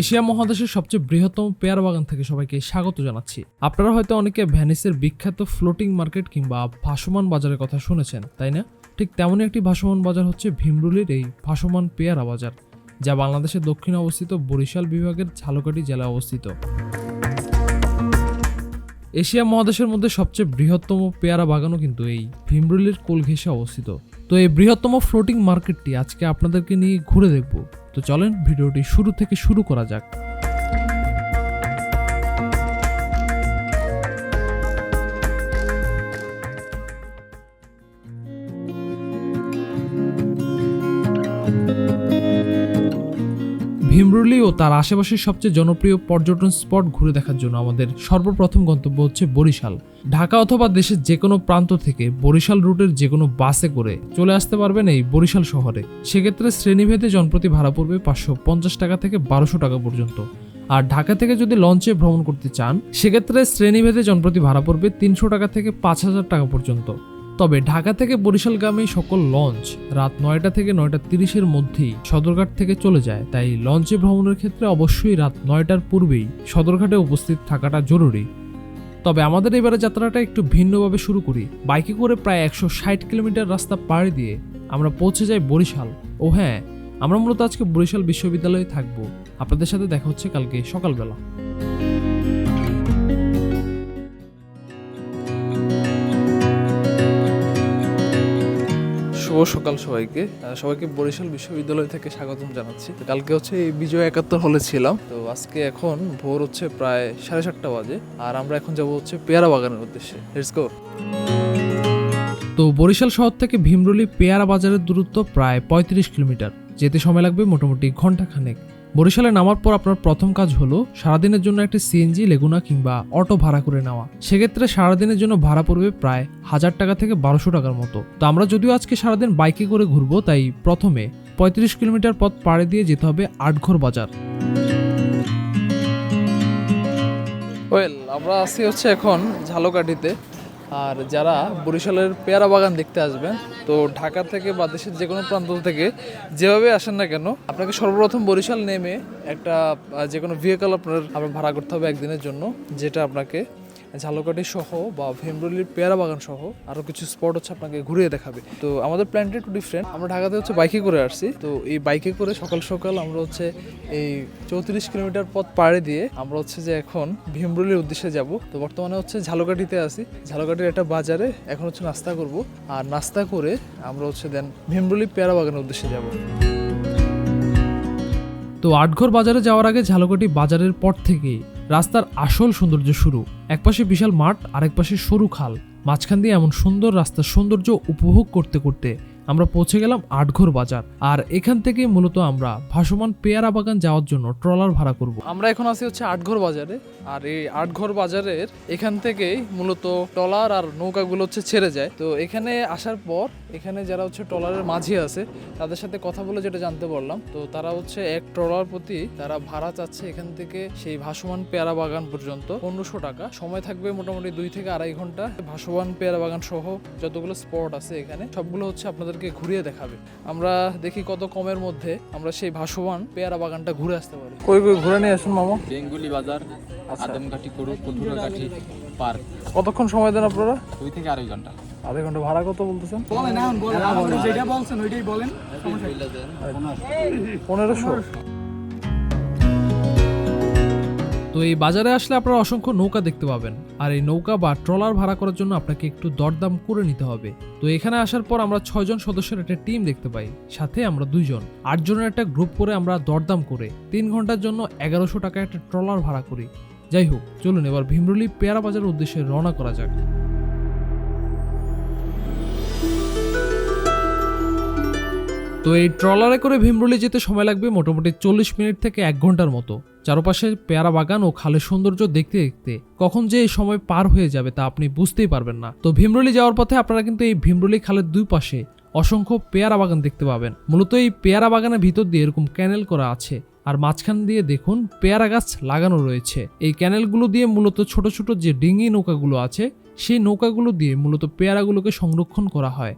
Asia মহাদেশের সবচেয়ে বৃহত্তম পেয়ারা বাগান থেকে সবাইকে স্বাগত জানাচ্ছি। আপনারা হয়তো অনেকে ভ্যানিসের বিখ্যাত ফ্লোটিং মার্কেট কিংবা ভাসমান বাজারের কথা শুনেছেন, তাই না? ঠিক তেমনই একটি ভাসমান বাজার হচ্ছে ভীমরুলির এই ভাসমান পেয়ারা বাজার, যা বাংলাদেশের দক্ষিণে অবস্থিত বরিশাল বিভাগের ঝালকাঠি জেলায় অবস্থিত। এশিয়া মহাদেশের মধ্যে সবচেয়ে বৃহত্তম পেয়ারা বাগানও কিন্তু এই ভীমরুলির কোল ঘেঁষে অবস্থিত। তো এই বৃহত্তম ফ্লোটিং মার্কেটটি আজকে আপনাদেরকে নিয়ে ঘুরে দেখব। তো চলেন ভিডিওটি শুরু থেকে শুরু করা যাক। ভীমরুলি ও তার আশেপাশের সবচেয়ে জনপ্রিয় পর্যটন স্পট ঘুরে দেখার জন্য আমাদের সর্বপ্রথম গন্তব্য হচ্ছে বরিশাল। ঢাকা অথবা দেশের যে কোনো প্রান্ত থেকে বরিশাল রুটের যে কোনো বাসে করে চলে আসতে পারবেন এই বরিশাল শহরে। সেক্ষেত্রে শ্রেণীভেদে জনপ্রতি ভাড়া পড়বে পাঁচশো পঞ্চাশ টাকা থেকে বারোশো টাকা পর্যন্ত। আর ঢাকা থেকে যদি লঞ্চে ভ্রমণ করতে চান, সেক্ষেত্রে শ্রেণীভেদে জনপ্রতি ভাড়া পড়বে তিনশো টাকা থেকে পাঁচ হাজার টাকা পর্যন্ত। তবে ঢাকা থেকে বরিশালগামী সকল লঞ্চ রাত নয়টা থেকে নয়টা তিরিশের মধ্যেই সদরঘাট থেকে চলে যায়। তাই লঞ্চে ভ্রমণের ক্ষেত্রে অবশ্যই রাত নয়টার পূর্বেই সদরঘাটে উপস্থিত থাকাটা জরুরি। তবে আমাদের এবারে যাত্রাটা একটু ভিন্নভাবে শুরু করি। বাইকে করে প্রায় একশো ষাট কিলোমিটার রাস্তা পাড়ি দিয়ে আমরা পৌঁছে যাই বরিশাল। ও হ্যাঁ আমরা মূলত আজকে বরিশাল বিশ্ববিদ্যালয়ে থাকব। আপনাদের সাথে দেখা হচ্ছে কালকে সকালবেলা। শুভ সকাল সবাইকে। সবাইকে বরিশাল বিশ্ববিদ্যালয় থেকে স্বাগতম জানাচ্ছি। তো কালকে হচ্ছে এই বিজয় একাত্তর হলে ছিলাম। তো আজকে এখন ভোর হচ্ছে প্রায় সাড়ে সাতটা বাজে। আর আমরা এখন যাব হচ্ছে পেয়ারা বাগানের উদ্দেশ্যে। তো বরিশাল শহর থেকে ভীমরুলি পেয়ারা বাজারের দূরত্ব প্রায় পঁয়ত্রিশ কিলোমিটার। যেতে সময় লাগবে মোটামুটি ঘণ্টা খানেক বরিশালে নামার পর আপনার প্রথম কাজ হলো সারাদিনের জন্য একটি সিএনজি, লেগুনা কিংবা অটো ভাড়া করে নেওয়া। সেক্ষেত্রে সারাদিনের জন্য ভাড়া পড়বে প্রায় হাজার টাকা থেকে বারোশো টাকার মতো। তো আমরা যদিও আজকে সারাদিন বাইকে করে ঘুরবো, তাই প্রথমে পঁয়ত্রিশ কিলোমিটার পথ পাড়ে দিয়ে যেতে হবে আটঘর বাজার। ওয়েল আমরা আছি হচ্ছে এখন ঝালকাঠিতে। আর যারা বরিশালের পেয়ারা বাগান দেখতে আসবেন, তো ঢাকা থেকে বা দেশের যে কোনো প্রান্ত থেকে যেভাবে আসেন না কেন, আপনাকে সর্বপ্রথম বরিশাল নেমে একটা যে কোনো ভেহিকল আপনার আপনার ভাড়া করতে হবে একদিনের জন্য, যেটা আপনাকে ঝালকাঠি সহ বা ভীমরুলির পেয়ারা বাগান সহ আরও কিছু স্পট হচ্ছে আপনাকে ঘুরিয়ে দেখাবে। তো আমাদের প্ল্যানটা একটু ডিফারেন্ট আমরা ঢাকাতে হচ্ছে বাইকে করে আসছি। তো এই বাইকে করে সকাল সকাল আমরা হচ্ছে এই চৌত্রিশ কিলোমিটার পথ পাড়ে দিয়ে আমরা হচ্ছে যে এখন ভীমরুলির উদ্দেশ্যে যাব। তো বর্তমানে হচ্ছে ঝালকাঠিতে আছি। ঝালকাঠির একটা বাজারে এখন হচ্ছে নাস্তা করব। আর নাস্তা করে আমরা হচ্ছে দেন ভীমরুলি পেয়ারা বাগানের উদ্দেশ্যে যাব। তো আটঘর বাজারে যাওয়ার আগে ঝালকাঠি বাজারের পর থেকেই রাস্তার আসল সৌন্দর্য শুরু। একপাশে বিশাল মাঠ, আরেক পাশে সরু খাল। মাঝখান দিয়ে এমন সুন্দর রাস্তার সৌন্দর্য উপভোগ করতে করতে আমরা পৌঁছে গেলাম আটঘর বাজার। আর এখান থেকে মূলত আমরা ভাসমান পেয়ারা বাগান যাওয়ার জন্য ট্রলার ভাড়া করব। আমরা এখন আছি হচ্ছে আটঘর বাজারে। আর এই আটঘর বাজারের এখান থেকেই মূলত ট্রলার আর নৌকাগুলো হচ্ছে ছেড়ে যায়। তো এখানে আসার পর এখানে যারা হচ্ছে ট্রলারের মাঝি আছে তাদের সাথে কথা বলে যেটা জানতে পারলাম তো তারা হচ্ছে এক ট্রলার প্রতি তারা ভাড়া চাচ্ছে এখান থেকে সেই ভাসমান পেয়ারা বাগান পর্যন্ত পনেরোশো টাকা। সময় থাকবে মোটামুটি দুই থেকে আড়াই ঘণ্টা। ভাসমান পেয়ারা বাগান সহ যতগুলো স্পট আছে এখানে সবগুলো হচ্ছে আপনাদেরকে ঘুরিয়ে দেখাবে। আমরা দেখি কত কমের মধ্যে আমরা সেই ভাসমান পেয়ারা বাগানটা ঘুরে আসতে পারি। কই কই ঘুরে নিয়ে আসুন মামা। বেঙ্গুলি বাজার আদমকাঠি করু কঠুরাকাঠি পার্ক। কতক্ষণ সময় দেন আপনারা? দুই থেকে আড়াই ঘণ্টা। আধা ঘণ্টা ভাড়া কত বলতেছেন? যেটা বলছেন ওইটাই বলেন। পনেরোশো? তো এই বাজারে আসলে আপনারা অসংখ্য নৌকা দেখতে পাবেন। আর এই নৌকা বা ট্রলার ভাড়া করার জন্য আপনাকে একটু দরদাম করে নিতে হবে। তো এখানে আসার পর আমরা ছয়জন সদস্যের একটা টিম দেখতে পাই। সাথে আমরা দুইজন। আটজনের একটা গ্রুপ করে আমরা দরদাম করে তিন ঘণ্টার জন্য এগারোশো টাকা একটা ট্রলার ভাড়া করি। যাই হোক চলুন এবার ভীমরুলি পেয়ারা বাজারের উদ্দেশ্যে রওনা করা যাক। তো এই ট্রলারে করে ভীমরুলি যেতে সময় লাগবে মোটামুটি চল্লিশ মিনিট থেকে এক ঘণ্টার মতো। চারপাশে পেয়ারা বাগান ও খালের সৌন্দর্য দেখতে দেখতে কখন যে এই সময় পার হয়ে যাবে তা আপনি বুঝতেই পারবেন না। তো ভীমরুলি যাওয়ার পথে আপনারা কিন্তু এই ভীমরুলি খালের দুই পাশে অসংখ্য পেয়ারা বাগান দেখতে পাবেন। মূলত এই পেয়ারা বাগানের ভিতর দিয়ে এরকম ক্যানেল করা আছে আর মাঝখান দিয়ে দেখুন পেয়ারা গাছ লাগানো রয়েছে। এই ক্যানেলগুলো দিয়ে মূলত ছোট ছোট যে ডিঙি নৌকাগুলো আছে, সেই নৌকাগুলো দিয়ে মূলত পেয়ারাগুলোকে সংরক্ষণ করা হয়।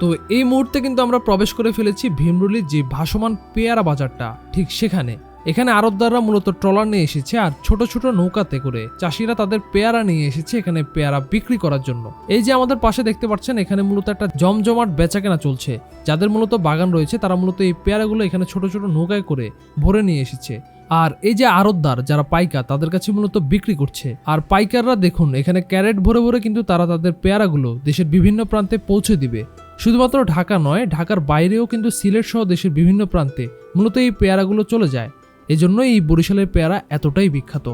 তো এই মুহূর্তে কিন্তু আমরা প্রবেশ করে ফেলেছি ভীমরুলির যে ভাসমান পেয়ারা বাজারটা, ঠিক সেখানে। এখানে আড়তদাররা মূলত ট্রলার নিয়ে এসেছে আর ছোট ছোট নৌকাতে করে চাষিরা তাদের পেয়ারা নিয়ে এসেছে এখানে পেয়ারা বিক্রি করার জন্য। এই যে আমাদের পাশে দেখতে পাচ্ছেন, এখানে মূলত একটা জমজমাট বেচাকেনা চলছে। যাদের মূলত বাগান রয়েছে, তারা মূলত এই পেয়ারাগুলো এখানে ছোট ছোট নৌকায় করে ভরে নিয়ে এসেছে। আর এই যে আড়তদার, যারা পাইকার, তাদের কাছে মূলত বিক্রি করছে। আর পাইকাররা দেখুন, এখানে ক্যারেট ভরে ভরে কিন্তু তারা তাদের পেয়ারাগুলো দেশের বিভিন্ন প্রান্তে পৌঁছে দিবে। শুধুমাত্র ঢাকা নয় ঢাকার বাইরেও কিন্তু সিলেট সহ দেশের বিভিন্ন প্রান্তে মূলত এই পেয়ারাগুলো চলে যায়। এজন্য এই বরিশালের পেয়ারা এতটাই বিখ্যাত।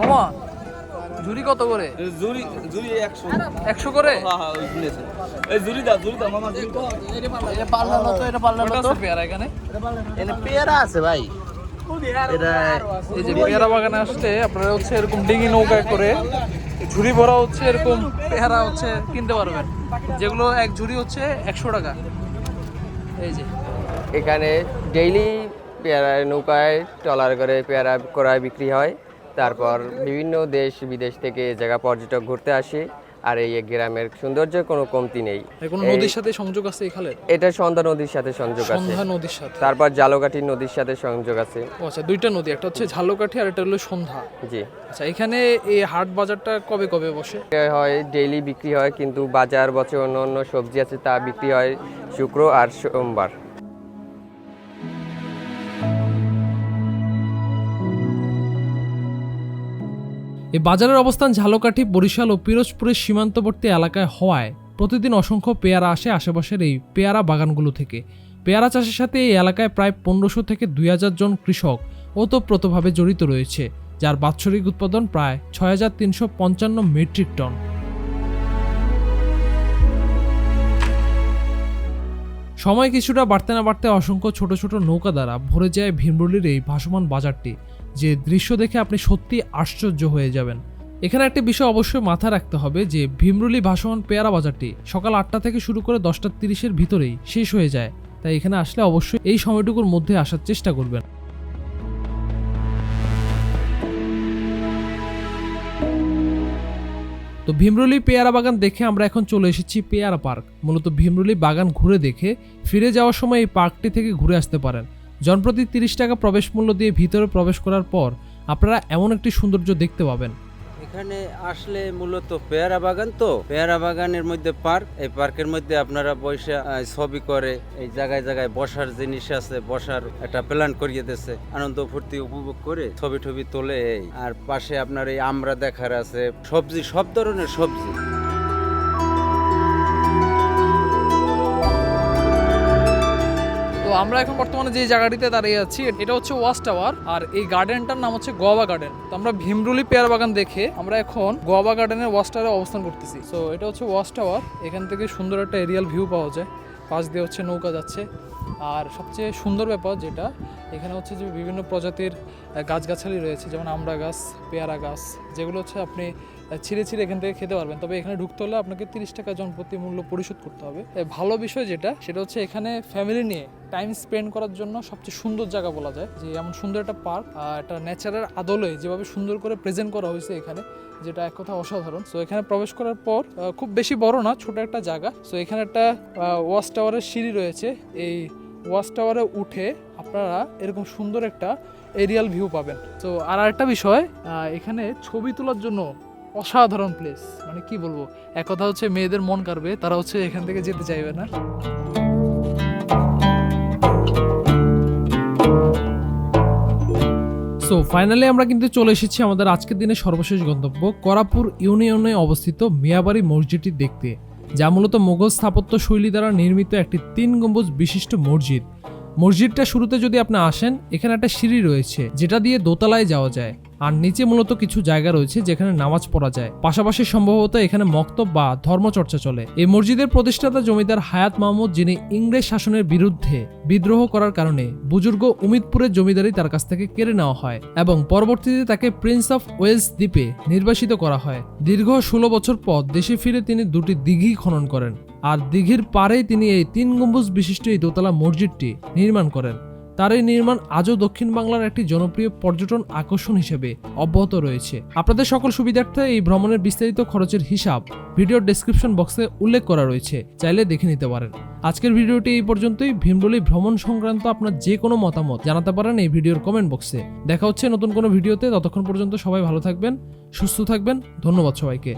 মামা ঝুরি কত করে? জুরি জুরি করে? হ্যাঁ ওই শুনেছে এই জুরি দাও জুরি দাও মামা এটা পাল্লা মতো এটা পাল্লা মতো। পেয়ারা এখানে। এখানে পেয়ারা আছে ভাই। এটা এই যে পেয়ারা বাগানে আসলে আপনারা হচ্ছে এরকম ডিঙি নৌকায় করে ঝুড়ি ভরা হচ্ছে এরকম পেয়ারা হচ্ছে কিনতে পারবেন। যেগুলো এক ঝুড়ি হচ্ছে একশো টাকা। এই যে। এখানে ডেইলি পেয়ারা নৌকায় ট্রলার করে পেয়ারা করায় বিক্রি হয়। তারপর বিভিন্ন দেশ বিদেশ থেকে এ জায়গা পর্যটক ঘুরতে আসে। আর এই গ্রামের সৌন্দর্য কোনো কমতি নেই। নদীর সাথে সংযোগ আছে এখানে এটা সন্ধ্যা নদীর সাথে সংযোগ আছে। সন্ধ্যা নদীর সাথে? তারপর জালকাঠি নদীর সাথে সংযোগ আছে। আচ্ছা দুইটা নদী একটা হচ্ছে ঝালকাঠি আর একটা হলো সন্ধ্যা। জি। আচ্ছা এখানে এই হাট বাজারটা কবে কবে বসে? হয় ডেইলি বিক্রি হয় কিন্তু বাজার বছর অন্য অন্য সবজি আছে তা বিক্রি হয় শুক্র আর সোমবার। এই বাজারের অবস্থান ঝালকাঠি, বরিশাল ও পিরোজপুরের সীমান্তবর্তী এলাকায় হওয়ায় প্রতিদিন অসংখ্য পেয়ারা আসে আশেপাশের এই পেয়ারা বাগানগুলো থেকে। পেয়ারা চাষের সাথে এই এলাকায় প্রায় পনেরোশো থেকে দুই হাজার জন কৃষক ওতপ্রোতভাবে জড়িত রয়েছে, যার বাৎসরিক উৎপাদন প্রায় ছয় হাজার তিনশো পঞ্চান্ন মেট্রিক টন। সময় কিছুটা বাড়তে না বাড়তে অসংখ্য ছোট ছোট নৌকা দ্বারা ভরে যায় ভীমরুলির এই ভাসমান বাজারটি। যে দৃশ্য দেখে আপনি সত্যি আশ্চর্য হয়ে যাবেন। এখানে একটা বিষয় অবশ্যই মাথায় রাখতে হবে যে ভীমরুলি ভাসমান পেয়ারা বাজারটি সকাল আটটা থেকে শুরু করে দশটা তিরিশের ভিতরেই শেষ হয়ে যায়। তাই এখানে আসলে অবশ্যই এই সময়টুকুর মধ্যে আসার চেষ্টা করবেন। তো ভীমরুলি পেয়ারা বাগান দেখে আমরা এখন চলে এসেছি পেয়ারা পার্ক। মূলত ভীমরুলি বাগান ঘুরে দেখে ফিরে যাওয়ার সময় এই পার্কটি থেকে ঘুরে আসতে পারেন। জনপ্রতি তিরিশ টাকা প্রবেশ মূল্য দিয়ে ভিতরে প্রবেশ করার পর আপনারা এমন একটি সৌন্দর্য দেখতে পাবেন। এখানে আসলে মূলত পেয়ারা বাগান তো। পেয়ারা বাগানের মধ্যে পার্ক, এই পার্কের মধ্যে আপনারা বসে ছবি করে, এই জায়গায় জায়গায় বসার জিনিস আছে, বসার একটা প্ল্যান করিয়ে দিয়েছে। আনন্দ ফুর্তি উপভোগ করে ছবি টবি তোলে, এই। আর পাশে আপনার এই আমরা দেখার আছে, সবজি, সব ধরনের সবজি। আমরা এখন বর্তমানে যে জায়গাটিতে দাঁড়িয়ে আছি, এটা হচ্ছে ওয়াচ টাওয়ার, আর এই গার্ডেনটার নাম হচ্ছে গোয়াবা গার্ডেন। তো আমরা ভীমরুলি পেয়ার বাগান দেখে আমরা এখন গোয়াবা গার্ডেনের ওয়াশ টাওয়ারে অবস্থান করতেছি। তো এটা হচ্ছে ওয়াচ টাওয়ার, এখান থেকে সুন্দর একটা এরিয়াল ভিউ পাওয়া যায়। পাশ দিয়ে হচ্ছে নৌকা যাচ্ছে। আর সবচেয়ে সুন্দর ব্যাপার যেটা এখানে হচ্ছে যে বিভিন্ন প্রজাতির গাছগাছালি রয়েছে, যেমন আমড়া গাছ, পেয়ারা গাছ, যেগুলো হচ্ছে আপনি ছিঁড়ে ছিঁড়ে এখান থেকে খেতে পারবেন। তবে এখানে ঢুকতে হলে আপনাকে তিরিশ টাকা জনপ্রতি মূল্য পরিশোধ করতে হবে। ভালো বিষয় যেটা, সেটা হচ্ছে এখানে ফ্যামিলি নিয়ে টাইম স্পেন্ড করার জন্য সবচেয়ে সুন্দর জায়গা বলা যায়, যে এমন সুন্দর একটা পার্ক একটা ন্যাচারের আদলে যেভাবে সুন্দর করে প্রেজেন্ট করা হয়েছে এখানে, যেটা এক কথা অসাধারণ। সো এখানে প্রবেশ করার পর খুব বেশি বড় না, ছোট একটা জায়গা। সো এখানে একটা ওয়াচ টাওয়ারের সিঁড়ি রয়েছে। এই ওয়াচ টাওয়ারে উঠে আপনারা এরকম সুন্দর একটা এরিয়াল ভিউ পাবেন। তো আর একটা বিষয় এখানে ছবি তোলার জন্য অসাধারণ প্লেস মানে কি বলব? এক কথা হচ্ছে মেয়েদের মন কাড়বে, তারা হচ্ছে এখান থেকে যেতে চাইবে না। সো ফাইনালি আমরা কিন্তু চলে এসেছি আমাদের আজকের দিনের সর্বশেষ গন্তব্য, করাপুর ইউনিয়নে অবস্থিত মিয়াবাড়ি মসজিদটি দেখতে। যা মূলত মোগল স্থাপত্য শৈলী দ্বারা নির্মিত একটি তিন গম্বুজ বিশিষ্ট মসজিদ। মসজিদটা শুরুতে যদি আপনি আসেন, এখানে একটা সিঁড়ি রয়েছে, যেটা দিয়ে দোতলায় যাওয়া যায়। আর নিচে মূলত কিছু জায়গা রয়েছে, যেখানে নামাজ পড়া যায়। পাশাপাশি সম্ভবত এখানে মক্তব বা ধর্মচর্চা চলে। এই মসজিদের প্রতিষ্ঠাতা জমিদার হায়াত মাহমুদ, যিনি ইংরেজ শাসনের বিরুদ্ধে বিদ্রোহ করার কারণে বুজুর্গ উমিদপুরের জমিদারি তার কাছ থেকে কেড়ে নেওয়া হয় এবং পরবর্তীতে তাকে প্রিন্স অফ ওয়েলস দ্বীপে নির্বাসিত করা হয়। দীর্ঘ ষোলো বছর পর দেশে ফিরে তিনি দুটি দিঘি খনন করেন। আর দিঘির পাড়েই তিনি এই তিন গম্বুজ বিশিষ্ট এই দোতলা মসজিদটি নির্মাণ করেন। তার এই নির্মাণ আজও দক্ষিণ বাংলার একটি জনপ্রিয় পর্যটন আকর্ষণ হিসেবে অব্যাহত রয়েছে। আপনাদের সকল সুবিধার্থে এই ভ্রমণের বিস্তারিত খরচের হিসাব ভিডিওর ডেসক্রিপশন বক্সে উল্লেখ করা রয়েছে। চাইলে দেখে নিতে পারেন। আজকের ভিডিওটি এই পর্যন্তই। ভীমরুলি ভ্রমণ সংক্রান্ত আপনার যে কোনো মতামত জানাতে পারেন এই ভিডিওর কমেন্ট বক্সে দেখা হচ্ছে নতুন কোনো ভিডিওতে। ততক্ষণ পর্যন্ত সবাই ভালো থাকবেন, সুস্থ থাকবেন। ধন্যবাদ সবাইকে।